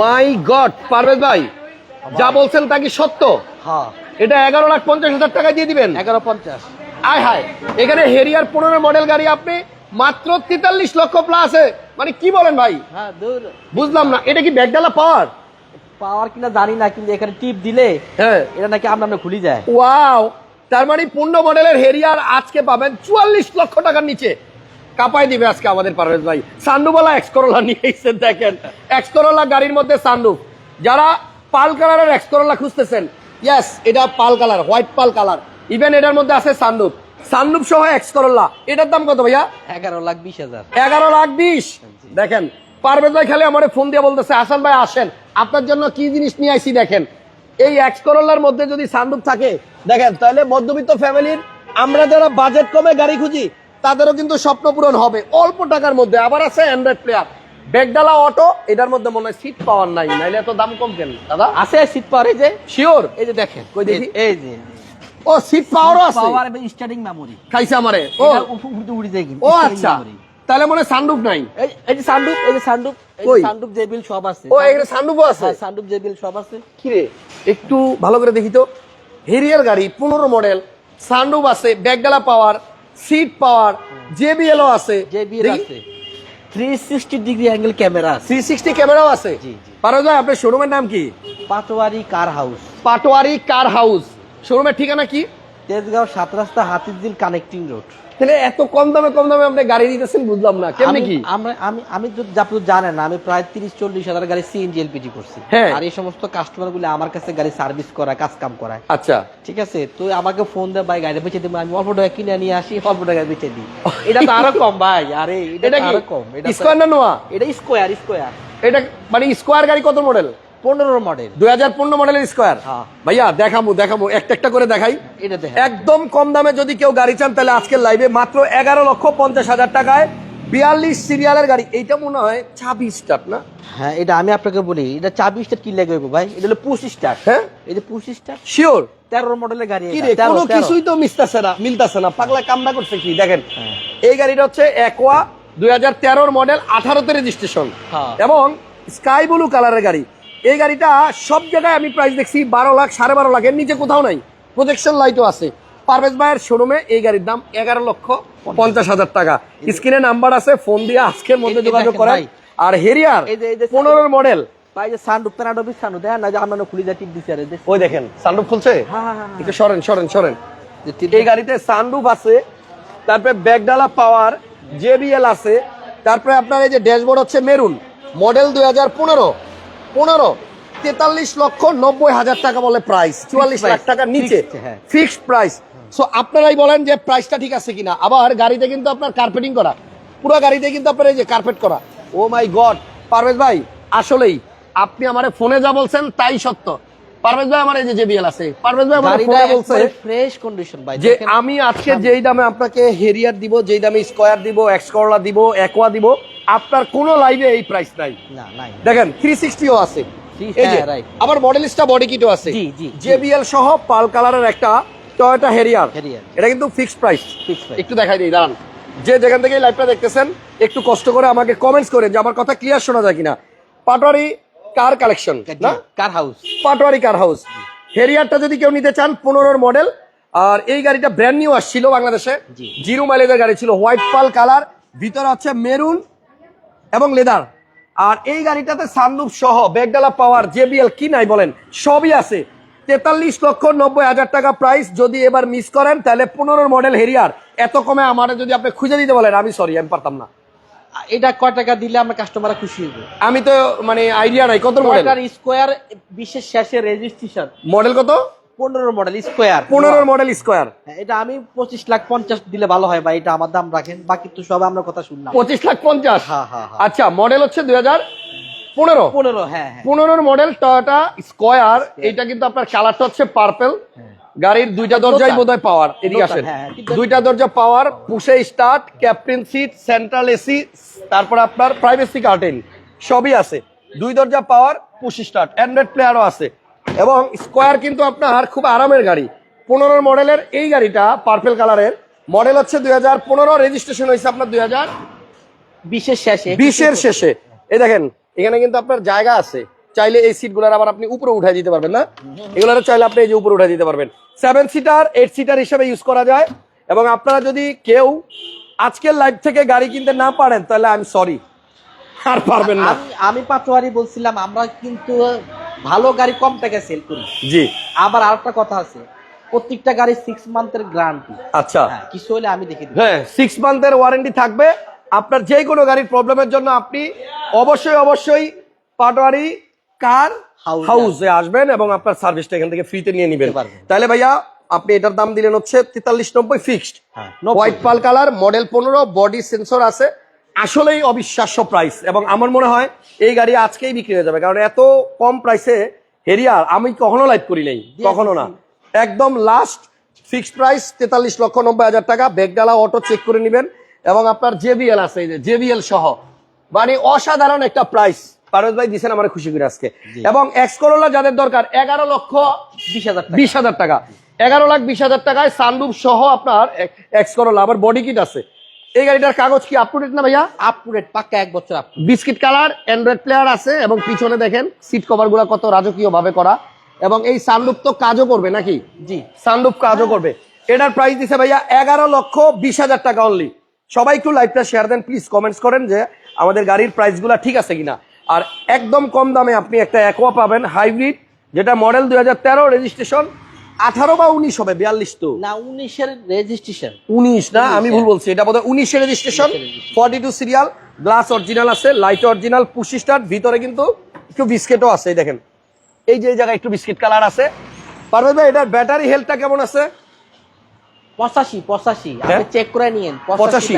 মাই god Parvez ভাই যা বলছেন তা কি সত্য? হ্যাঁ। এটা এগারো লাখ পঞ্চাশ হাজার টাকা দিয়ে দিবেন? এগারো পঞ্চাশ। আয় হায় এখানে হেরিয়ার পনেরো মডেল গাড়ি আপনি মাত্র তেতাল্লিশ লক্ষ প্লাসে মানে কি বলেন ভাই? হ্যাঁ বুঝলাম না এটা কি ব্যাগডালা পাওয়ার পাওয়ার কিনা জানি না কিন্তু এখানে টিপ দিলে হ্যাঁ। এটা নাকি আমরা আমরা খুলি যায়। ওয়াও তার মানে পূর্ণ মডেলের হেরিয়ার আজকে পাবেন চুয়াল্লিশ লক্ষ টাকার নিচে। কাপাই দিবে আজকে আমাদের পারভেজ ভাই। সান্ডুবালা এক্সকরোলা নিয়ে এসেছেন দেখেন। এক্সকরোলা গাড়ির মধ্যে সান্ডুপ যারা পাল কালারের এক্সকরোলা খুঁজতেছেন ইয়েস এটা pearl colour white pearl colour. Even এটার মধ্যে আছে সান্ডুপ সান্ডুপ সহ এক্সকরোলা এটার দাম কত ভাইয়া? এগারো লাখ বিশ হাজার। এগারো লাখ বিশ। দেখেন পারভেজ ভাই খালি আমার ফোন দিয়ে বলতেছে আসান ভাই আসেন। আপনার জন্য কি জিনিস নিয়ে আইছি দেখেন। এই এক্স করোলার মধ্যে যদি সান্দুক থাকে দেখেন তাহলে মধ্যবিত্ত ফ্যামিলির আমরা যারা বাজেট কমে গাড়ি খুঁজি তাদেরও কিন্তু স্বপ্ন পূরণ হবে। অল্প টাকার মধ্যে আবার আছে অ্যান্ড্রয়েড প্লেয়ার বেগডালা অটো এটার মধ্যে মনে হয় সিট পাওয়ার নাই নাইলে এত দাম কম কেন? দাদা? আছে সিট পাওয়ার এই যে? শিওর এই যে দেখেন কই দেখি? এই যে। ও সিট পাওয়ারও আছে। পাওয়ার এবং স্টার্টিং মেমোরি খাইছে আমারে। ও। উঠে উঠে যায় কিন্তু ও আচ্ছা। তাহলে মনে হয় সানরুফ নাই। এই যে সানরুফ এই যে সানরুফ এই? যে সানরুফ জেবিল সব আছে। ও এখানে সানরুফও আছে। হ্যাঁ সানরুফ জেবিল সব আছে। কিরে? একটু ভালো করে দেখি তো। হেরিয়ার গাড়ি পনেরো মডেল সানরুফ আছে ব্যাকডালা পাওয়ার সিট পাওয়ার জেবিএলও আছে। জেবিএল আছে। 360 ডিগ্রি অ্যাঙ্গেল ক্যামেরা আছে। থ্রি সিক্সটি ক্যামেরাও আছে। জি, জি। পারো যায় আপনার শোরুমের নাম কি? Patwari car house Patwari car house শোরুমের ঠিকানা কি? তেজগাঁও সাত রাস্তা হাতিঝিল কানেক্টিং রোড তাহলে এত কম দামে কম দামে আপনি গাড়ি দিতেছেন বুঝলাম না। কেমনে কি? আমরা আমি আমি তো আপনি জানেন না, আমি প্রায় তিরিশ চল্লিশ হাজার গাড়ি সিএনজি এলপিজি করছি। হ্যাঁ। আর এই সমস্ত কাস্টমারগুলো আমার কাছে গাড়ি সার্ভিস করায় কাজ কাম করায়। আচ্ছা। ঠিক আছে? তুই আমাকে ফোন দে ভাই গাড়ি বেচে দিবো আমি অল্প টাকা কিনে নিয়ে আসি অল্প টাকা বেচে দিই। এটা তো আরও কম ভাই। আরে এটা আরও কম। এটা তো- স্কোয়ার না নোয়া? এটা স্কোয়ার স্কোয়ার এটা মানে স্কোয়ার গাড়ি কত মডেল পনেরো মডেল দুই হাজার পনেরো মডেলের স্কোয়ার। ভাইয়া দেখাবো দেখাবো একটা একটা করে দেখাই। এটা একদম কম দামে যদি কেউ গাড়ি চান তাহলে আজকের লাইভে মাত্র এগারো লক্ষ পঞ্চাশ হাজার টাকায় বিয়াল্লিশ সিরিয়ালের গাড়ি। এইটা মনে হয় ছাব্বিশ স্টার না? হ্যাঁ এটা আমি আপনাকে বলি এটা চাবি কি লেগে ভাই? এটা হলো পুশ স্টার হ্যাঁ? যে পুশ স্টার শিওর তেরো মডেলের গাড়ি কি রে কোনো কিছুই তো মিলতেছে না মিলতেছে না। পাগলা কামনা করছে কি? দেখেন। হ্যাঁ। এই গাড়িটা হচ্ছে একোয়া দুই হাজার তেরোর মডেল আঠারোতে রেজিস্ট্রেশন হ্যাঁ। এবং স্কাই ব্লু কালারের গাড়ি। এই গাড়িটা সব জায়গায় আমি প্রাইস দেখছি বারো লাখ সাড়ে বারো লাখের নিচে কোথাও নাই। প্রজেকশন লাইটও আছে। পারভেজ ভাইয়ের শোরুমে এই গাড়ির দাম এগারো লক্ষ পঞ্চাশ হাজার টাকা। স্ক্রিনে নাম্বার আছে ফোন দিয়ে আজকের মধ্যে যোগাযোগ ভাই। আর হেরিয়ার এই যে- এই পনেরোর মডেল দেখেন। ওই সানরুফ খুলছে? হ্যাঁ, হ্যাঁ, হ্যাঁ, একটু সরেন সরেন সরেন। এই গাড়িতে সানরুফ আছে তারপরে ব্যাগডালা পাওয়ার জেবিএল আছে তারপরে আপনার এই যে ড্যাশবোর্ড হচ্ছে মেরুন মডেল দুই হাজার পনেরো। পনেরো তেতাল্লিশ লক্ষ নব্বই হাজার টাকা বলে প্রাইস চুয়াল্লিশ লাখ টাকা টাকার নিচে। ফিক্সড প্রাইস সো আপনারাই বলেন যে প্রাইসটা ঠিক আছে কিনা। আবার গাড়িতে কিন্তু আপনার কার্পেটিং করা। পুরো গাড়িতে কিন্তু আপনার এই যে কার্পেট করা। ও মাই গড পারভেজ ভাই আসলেই। আপনি আমার ফোনে যা বলছেন তাই সত্য। পারভেজ ভাই আমার এই যে জেবিএল আছে। পারভেজ ভাই আমার ফোনে বলছে ফ্রেশ কন্ডিশন ভাই। যে আমি আজকে যেই দামে আপনাকে হেরিয়ার দিব যেই দামে স্কোয়ার দিব এক্স করলা দিব একোয়া দিব আপনার কোনো লাইভে এই প্রাইস নাই। না নাই দেখেন থ্রি সিক্সটিও আছে। এই যে right. আবার মডেলিস্টা বডি কিটও আছে। জি, জি। জেবিএল সহ পাল কালারের একটা টয়োটা হেরিয়ার। এটা কিন্তু ফিক্সড প্রাইস একটু দেখাই দিই দাঁড়ান। যে যেখান থেকে লাইভটা দেখতেছেন একটু কষ্ট করে আমাকে কমেন্টস করেন যে আমার কথা ক্লিয়ার শোনা যায় কিনা। পাটোয়ারি কার কালেকশন না? Car house Patwari car house হেরিয়ারটা যদি কেউ নিতে চান পনেরোর মডেল আর এই গাড়িটা ব্র্যান্ড নিউ আসছিল বাংলাদেশে। জিরো মাইলেজের গাড়ি ছিল হোয়াইট পাল কালার ভিতরে হচ্ছে মেরুন এবং লেদার আর এই গাড়িটাতে সানরুফ সহ ব্যাগডালা পাওয়ার জেবিএল কি নাই বলেন সবই আছে। তেতাল্লিশ লক্ষ নব্বই হাজার টাকা প্রাইস যদি এবার মিস করেন তাহলে পনেরোর মডেল হেরিয়ার এত কমে আমার যদি আপনি খুঁজে দিতে বলেন আমি সরি আমি পারতাম না। এটা কয় টাকা দিলে আমরা কাস্টমার খুশি হইব? আমি তো মানে আইডিয়া নাই। কত মডেল স্কোয়ার বিশেষ শেষে রেজিস্ট্রেশন মডেল কত? পনেরো মডেল স্কোয়ার পনেরোর মডেল স্কোয়ার এটা আমি পঁচিশ লাখ পঞ্চাশ দিলে ভালো হয় ভাই এটা আমার দাম রাখেন। বাকি তো সব আমরা কথা শুনলাম। পঁচিশ লাখ পঞ্চাশ? হ্যাঁ, হ্যাঁ, হ্যাঁ। আচ্ছা মডেল হচ্ছে দুই হাজার পনেরো। পনেরো হ্যাঁ হ্যাঁ। পনেরোর মডেল টয়োটা স্কোয়ার এটা কিন্তু আপনার কালারটা হচ্ছে পার্পেল গাড়ির দুইটা দরজাই দোতার। বোধহয় পাওয়ার এদিকে আসেন। হ্যাঁ, হ্যাঁ, দুইটা দরজা power push start captain seat central AC তারপর আপনার প্রাইভেসি কার্টেন সবই আছে। দুই দরজা পাওয়ার পুশ স্টার্ট অ্যান্ড্রয়েড প্লেয়ারও আছে। এবং স্কোয়ার কিন্তু আপনার খুব আরামের গাড়ি। পনেরোর মডেলের এই গাড়িটা পার্পেল কালারের মডেল হচ্ছে দুই হাজার পনেরো রেজিস্ট্রেশন হয়েছে আপনার দুই হাজার বিশেষ শেষে। বিশের শেষে। এই দেখেন এখানে কিন্তু আপনার জায়গা আছে। চাইলে এই সিটগুলোর আবার আপনি উপরে উঠাই দিতে পারবেন না? এগুলোর চাইলে আপনি এই যে উপরে উঠাই দিতে পারবেন। সেভেন সিটার এইট সিটার হিসেবে ইউজ করা যায়। এবং আপনারা যদি কেউ আজকের লাইফ থেকে গাড়ি কিনতে না পারেন তাহলে আমি সরি আর পারবেন না। আমি আমি পাটোয়ারি বলছিলাম আমরা কিন্তু ভালো গাড়ি কম টাকায় সেল করি। জি। আবার আরেকটা কথা আছে প্রত্যেকটা গাড়ি সিক্স মান্থের গ্যারান্টি আচ্ছা। হ্যাঁ কিছু হলে আমি দেখে হ্যাঁ সিক্স মান্থের ওয়ারেন্টি থাকবে। আপনার যে কোনো গাড়ির প্রবলেমের জন্য আপনি অবশ্যই অবশ্যই পাটোয়ারি কার হাউসে আসবেন এবং আপনার সার্ভিসটা এখান থেকে ফ্রিতে নিয়ে নেবেন। তাহলে ভাইয়া আপনি এটার দাম দিলেন হচ্ছে তেতাল্লিশ নব্বই ফিক্সড হ্যাঁ হোয়াইট পাল কালার মডেল পনেরো বডি সেন্সর আছে। আসলেই অবিশ্বাস্য প্রাইস এবং আমার মনে হয় এই গাড়ি আজকেই বিক্রি হয়ে যাবে। কারণ এত কম প্রাইসে হেরিয়ার আমি কখনো লাইভ করি নাই কখনো না। একদম লাস্ট ফিক্সড প্রাইস তেতাল্লিশ লক্ষ নব্বই হাজার টাকা। বেগডালা অটো চেক করে নেবেন এবং আপনার জেবিএল আছে এই যে জেবিএল সহ। মানে অসাধারণ একটা প্রাইস পারভেজ ভাই দিছেন আমার খুশি করে আজকে। এবং এক্স করোলা যাদের দরকার এগারো লক্ষ বিশ হাজার টাকা। বিশ হাজার টাকা। এগারো লাখ বিশ হাজার টাকায় সানরুফ সহ আপনার এক্স করোলা আবার বডি কিট আছে। এই গাড়িটার কাগজ কি আপ টু ডেট না ভাইয়া? আপ টু ডেট পাক্কা এক বছর আপ বিস্কিট কালার অ্যান্ড্রয়েড প্লেয়ার আছে এবং পিছনে দেখেন সিট কভারগুলা কত রাজকীয় ভাবে করা। এবং এই সানরুফ তো কাজও করবে নাকি? জি। সানরুফ কাজও করবে। এটার প্রাইস দিছে ভাইয়া এগারো লক্ষ বিশ হাজার টাকা অনলি সবাই একটু লাইভটা শেয়ার দেন প্লিজ কমেন্টস করেন যে আমাদের গাড়ির প্রাইসগুলা ঠিক আছে কিনা। আর একদম কম দামে আপনি একটা অ্যাকোয়া পাবেন হাইব্রিড যেটা মডেল দুই হাজার তেরো রেজিস্ট্রেশন আঠারো বা উনিশ হবে বিয়াল্লিশ তো। না উনিশের রেজিস্ট্রেশন উনিশ না আমি ভুল বলছি এটা বোধহয় উনিশের registration forty two serial glass original আছে লাইট অরিজিনাল পুশি স্টার ভিতরে কিন্তু একটু বিস্কিটও আছে দেখেন। এই যে জায়গায় একটু বিস্কিট কালার আছে। পারবে ভাই এটার ব্যাটারি হেলথটা কেমন আছে? পঁচাশি পঁচাশি। আপনি হ্যাঁ? চেক করে নিয়েন পঁচাশি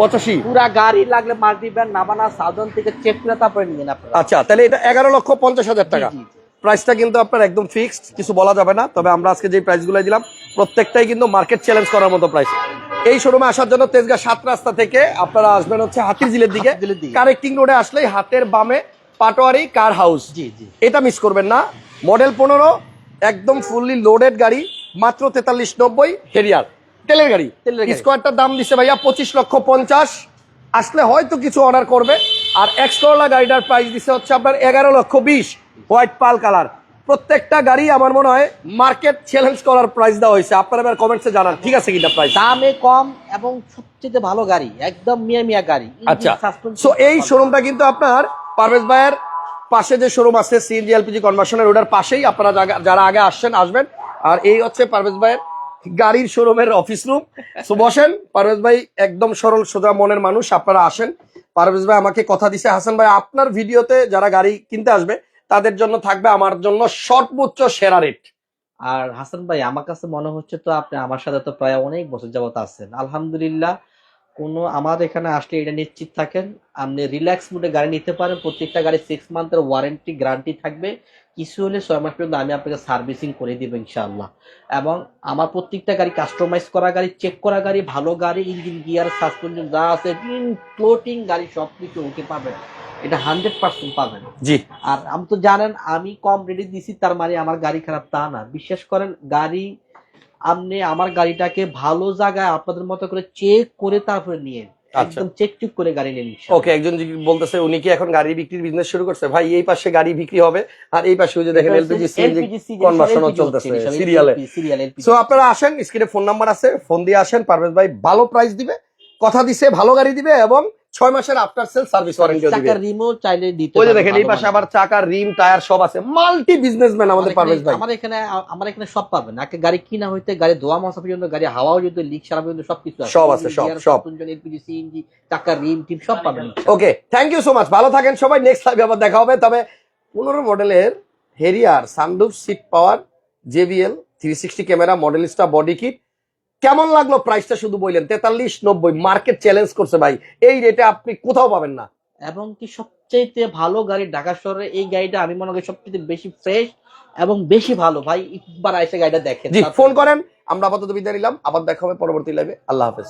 পঁচাশি পুরা গাড়ি লাগলে মাল্টি ব্যান্ড নাবানা সাউদার্ন থেকে চেক করে তারপরে নিয়েন আপনারা। আচ্ছা তাহলে এটা এগারো লক্ষ পঞ্চাশ হাজার টাকা। প্রাইসটা কিন্তু আপনার একদম ফিক্সড কিছু বলা যাবে না। তবে আমরা আজকে যে প্রাইসগুলো দিলাম প্রত্যেকটাই কিন্তু মার্কেট চ্যালেঞ্জ করার মতো প্রাইস এই শোরুমে আসার জন্য তেজগাঁ সাত রাস্তা থেকে আপনারা আসবেন হচ্ছে হাতিরঝিলের দিকে। কারেক্টিং রোডে আসলেই হাতের বামে পাটোয়ারি কার হাউস জি জি। এটা মিস করবেন না। মডেল পনেরো একদম ফুললি লোডেড গাড়ি। মাত্র তেতাল্লিশ নব্বই হেরিয়ার তেলের গাড়ি। স্কোয়ারটার দাম দিছে ভাইয়া পঁচিশ লক্ষ পঞ্চাশ। আসলে হয়তো কিছু অর্ডার করবে। আর এক্সকোলা গাড়িটার প্রাইস দিচ্ছে হচ্ছে আপনার এগারো লক্ষ বিশ হোয়াইট পাল কালার প্রত্যেকটা গাড়ি আমার মনে হয় মার্কেট চ্যালেঞ্জ করার প্রাইস দেওয়া হয়েছে। আপনারা এবার কমেন্টসে জানান ঠিক আছে কিনা প্রাইস দামে কম এবং সবচেয়ে ভালো গাড়ি একদম মিয়া মিয়া গাড়ি। আচ্ছা। সো এই শোরুমটা কিন্তু আপনার পারভেজ ভাইয়ের পাশে যে শোরুম আছে সিএনজি এলপিজি কনভার্সনের ওটার পাশেই আপনারা যারা আগে আসছেন আসবেন। আর এই হচ্ছে পারভেজ ভাইয়ের গাড়ির শোরুমের অফিস রুম সো বসেন, পারভেজ ভাই একদম সরল, সোজা মনের মানুষ, আপনারা আসেন। পারভেজ ভাই আমাকে কথা দিছে, হাসান ভাই, আপনার ভিডিওতে যারা গাড়ি কিনতে আসবে, তাদের জন্য থাকবে আমার জন্য সর্বোচ্চ সেরা রেট আর হাসান ভাই, আমার কাছে মনে হচ্ছে তো আপনি আমার সাথে তো প্রায় অনেক বছর যাবত আছেন। আলহামদুলিল্লাহ, কোনো আমার এখানে আসলে এটা নিশ্চিত থাকেন, আপনি রিল্যাক্স মুডে গাড়ি নিতে পারেন, প্রত্যেকটা গাড়ি সিক্স মান্থের ওয়ারেন্টি গ্যারান্টি থাকবে। কিছু হলে ছয় মাস পর্যন্ত আমি আপনাকে সার্ভিসিং করে দিব ইনশাআল্লাহ। এবং আমার প্রত্যেকটা গাড়ি কাস্টমাইজ করা গাড়ি চেক করা গাড়ি ভালো গাড়ি ইঞ্জিন গিয়ার সাসপেনশন যা আছে ফ্লোটিং গাড়ি সব কিছু ওকে পাবেন। এটা হান্ড্রেড পার্সেন্ট পাবেন। জি। আর আমি তো জানেন আমি কম রেটে দিছি তার মানে আমার গাড়ি খারাপ তা না। বিশ্বাস করেন গাড়ি আপনি আমার গাড়িটাকে ভালো জায়গায় আপনাদের মতো করে চেক করে তারপরে নিয়ে। একদম চেক চুক করে গাড়ি নিয়ে নিন ওকে একজন বলতেছে উনি কি এখন গাড়ি বিক্রির বিজনেস শুরু করছে? ভাই এই পাশে গাড়ি বিক্রি হবে আর এই পাশে যে দেখেন এলপিজি সিএনজি কনভার্সন চলতেছে সিরিয়ালে। সিরিয়াল সো আপনারা আসেন স্ক্রিনে ফোন নাম্বার আছে ফোন দিয়ে আসেন পারভেজ ভাই ভালো প্রাইস দিবে কথা দিছে ভালো গাড়ি দিবে এবং ছয় মাসের আফটার সেল সার্ভিস ওয়ারেন্টিও দিবে। চাকার রিমোট চাইলে দিতে ওই যে দেখেন এই পাশে আবার চাকার রিম টায়ার সব আছে। মাল্টি বিজনেসম্যান আমাদের পারভেজ এখানে- ভাই। আমার এখানে আমার এখানে সব পাবেন একটা গাড়ি কিনা হইতে গাড়ি ধোয়া মশা পর্যন্ত গাড়ি হাওয়াও যদি লিক সারা পর্যন্ত সব কিছু আছে। সব আছে, সব, সব। এলপিজি সিএনজি চাকার রিম টিম সব পাবেন okay thank you so much ভালো থাকেন সবাই নেক্সট লাইভে আবার দেখা হবে। তবে পনেরো মডেলের Harrier sunroof seat power JBL three sixty camera Modellista body kit কেমন লাগল প্রাইসটা শুধু বললেন? তেতাল্লিশ নব্বই মার্কেট চ্যালেঞ্জ করছে ভাই। এই রেটে আপনি কোথাও পাবেন না। এবং কি সবচেয়ে ভালো গাড়ি ঢাকা শহরে এই গাড়িটা আমি মনে করি সবচেয়ে বেশি ফ্রেশ এবং বেশি ভালো। ভাই একবার এসে গাড়িটা দেখেন। জি ফোন করেন আমরা আপাতত বিদায় নিলাম। আবার দেখা হবে পরবর্তী লাইভে আল্লাহ হাফেজ।